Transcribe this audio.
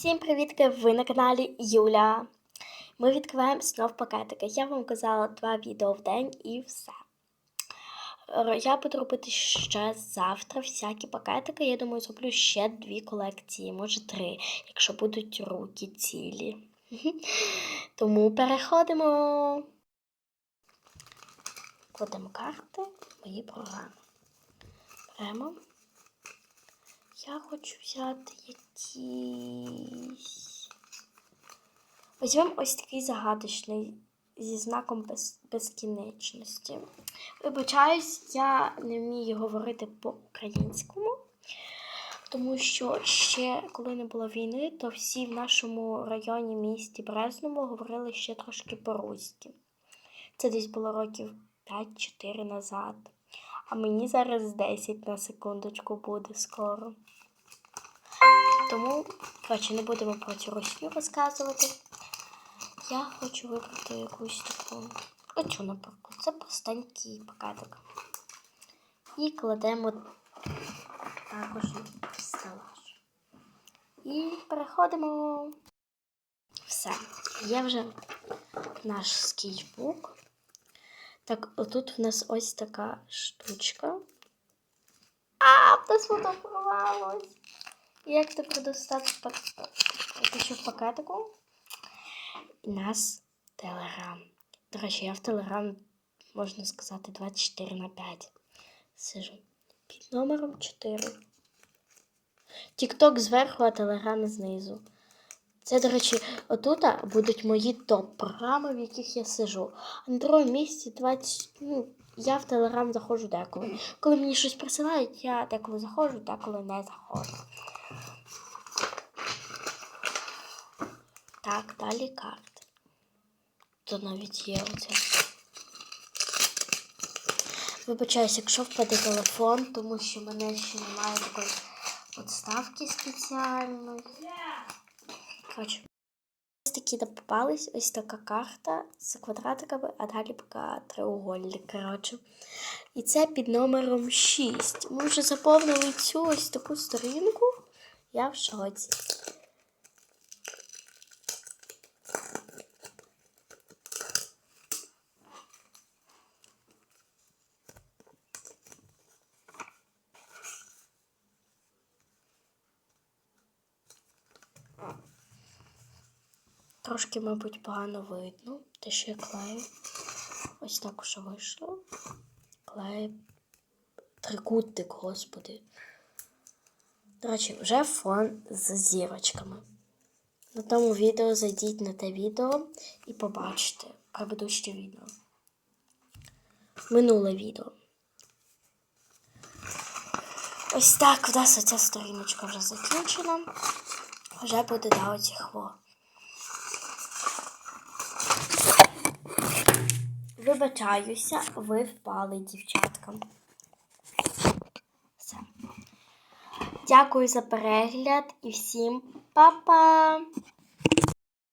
Всім привітки! Ви на каналі Юля. Ми відкриваємо знов пакетики. Я вам казала два відео в день і все. Я буду робити ще завтра всякі пакетики. Я думаю, зроблю ще дві колекції, може три, якщо будуть руки цілі. Тому переходимо. Кладемо карти, мої програми. Беремо. Я хочу взяти якийсь. Візьмемо ось такий загадочний зі знаком без... безкінечності. Вибачаюсь, я не вмію говорити по-українському, тому що ще коли не було війни, то всі в нашому районі місті Брезному говорили ще трошки по-руськи. Це десь було років 5-4 назад. А мені зараз 10 на секундочку буде скоро. Тому, коротше, не будемо про цю Росію розказувати. Я хочу вибрати якусь таку. Оцю, наприклад. Це простенький пакетик. І кладемо також в стелаж. І переходимо. Все. Є вже наш скетчбук. Так, отут в нас ось така штучка. А, в нас воно порвалось. Як тепер достати в пакетику? У нас телеграм. До речі, я в телеграм, можна сказати, 24 на 5 сижу. Під номером 4. Тікток зверху, а телеграм знизу. Це, до речі, отут будуть мої топ-програми, в яких я сижу. На другому місці 20. Ну, я в Телеграм заходжу деколи. Коли мені щось присилають, я деколи заходжу, деколи не заходжу. Так, далі карти. Тут навіть є оце. Вибачаюсь, якщо впаде телефон, тому що в мене ще немає такої подставки спеціальної. Коротше, ось такі там попались, ось така карта з квадратиками, а далі поки треугольник. Коротше. І це під номером 6. Ми вже заповнили цю ось таку сторінку. Я в шоці. Трошки, мабуть, погано видно, те, я клею. Ось так уже вийшло. Клею трикутник, господи. До речі, вже фон з зірочками. На тому відео зайдіть на те відео і побачите предыдущее відео. Минуле відео. Ось так у нас оця сторіночка вже закінчена. Вже буде да, оці хво. Вибачаюся, ви впали, дівчатка. Все. Дякую за перегляд і всім па-па!